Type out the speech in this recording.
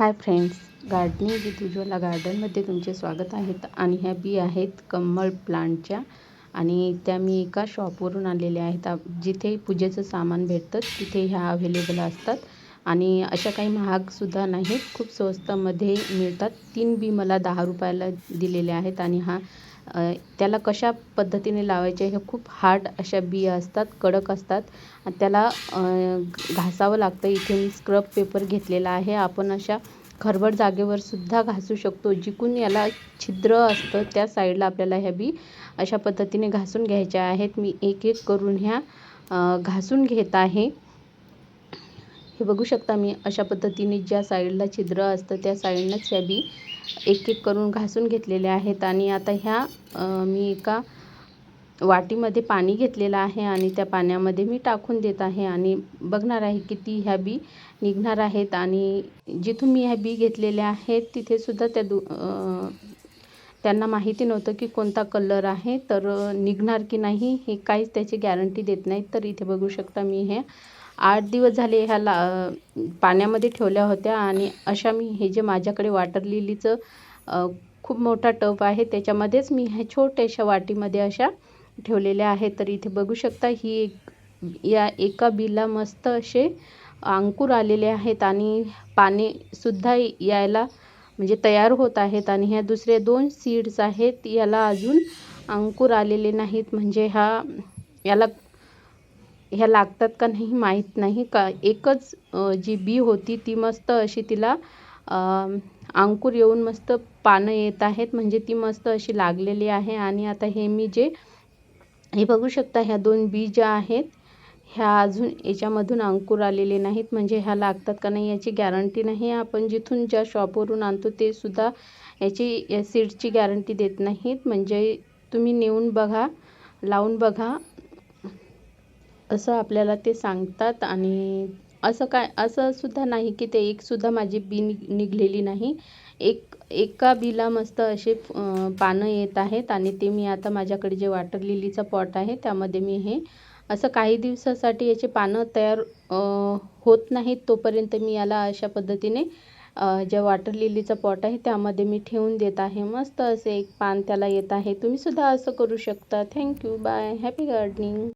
Hi friends gardening with Ujjwala गार्डनमध्ये तुमचे स्वागत आहेत आणि ह्या बी आहेत कमळ प्लांटच्या आणि त्या मी एका शॉपवरून आलेल्या आहेत. जिथे पूजेचं सामान भेटतं तिथे ह्या अवेलेबल असतात. आणि अशा काही महागसुद्धा नाहीत. खूप स्वस्तामध्ये मिळतात. तीन बी मला दहा रुपयाला दिलेले आहेत आणि हा त्याला कशा पद्धतीने लावायचे हे खूप हार्ड अशा बिया असतात कडक असतात. त्याला घासावं लागतं. इथे मी स्क्रब पेपर घेतलेला आहे. आपण अशा खरबड जागेवर सुद्धा घासू शकतो. जिकून याला छिद्र असतं त्या साईडला आपल्याला ह्या बी अशा पद्धतीने घासून घ्यायच्या आहेत. मी एक एक करून ह्या घासून घेत आहे. हे बघू शकता मी अशा पद्धतीने ज्या साईडला छिद्र असतं त्या साईडनंच ह्या बी एक एक करून घासून घेतलेल्या आहेत. आणि आता ह्या मी एका वाटीमध्ये पाणी घेतलेलं आहे आणि त्या पाण्यामध्ये मी टाकून देत आहे आणि बघणार आहे किती ह्या बी निघणार आहेत. आणि जिथून मी ह्या बी घेतलेल्या आहेत तिथेसुद्धा त्या दु त्यांना माहिती नव्हतं की कोणता कलर आहे तर निघणार की नाही हे काहीच त्याची गॅरंटी देत नाहीत. तर इथे बघू शकता मी हे आठ दिवस झाले ह्या ला पाण्यामध्ये ठेवल्या होत्या आणि अशा मी हे जे माझ्याकडे वॉटर लिलीचं खूप मोठा टब आहे त्याच्यामध्येच मी ह्या छोट्याशा वाटीमध्ये अशा ठेवलेल्या आहेत. तर इथे बघू शकता ही एक या एका बिला मस्त असे अंकुर आलेले आहेत आणि पानेसुद्धा यायला म्हणजे तयार होत आहेत आणि ह्या दुसरे दोन सीड्स आहेत याला अजून अंकुर आलेले नाहीत. म्हणजे हा याला ह्या लागतात का नाही माहीत नाही. का एकच जी बी होती ती मस्त अशी तिला अंकुर येऊन मस्त पानं येत आहेत. म्हणजे ती मस्त अशी लागलेली आहे. आणि आता हे मी जे हे बघू शकता ह्या दोन बी ज्या आहेत ह्या अजून याच्यामधून अंकुर आलेले नाहीत. म्हणजे ह्या लागतात का नाही याची गॅरंटी नाही. आपण जिथून ज्या शॉपवरून आणतो ते सुद्धा याची या सीडची गॅरंटी देत नाहीत. म्हणजे तुम्ही नेऊन बघा लावून बघा. असं आपल्याला ते सांगतात आणि असं काय असं सुद्धा नाही की ते एकसुद्धा माझी बी निघलेली नाही. एक एका बीला मस्त असे पानं येत आहेत आणि ते मी आता माझ्याकडे जे वॉटर लिलीचा पॉट आहे त्यामध्ये मी हे असं काही दिवसासाठी याचे पानं तयार होत नाहीत तोपर्यंत मी याला अशा पद्धतीने ज्या वॉटर लिलीचा पॉट आहे त्यामध्ये मी ठेवून देत आहे. मस्त असे एक पान त्याला येत आहे. तुम्हीसुद्धा असं करू शकता. Thank you bye happy gardening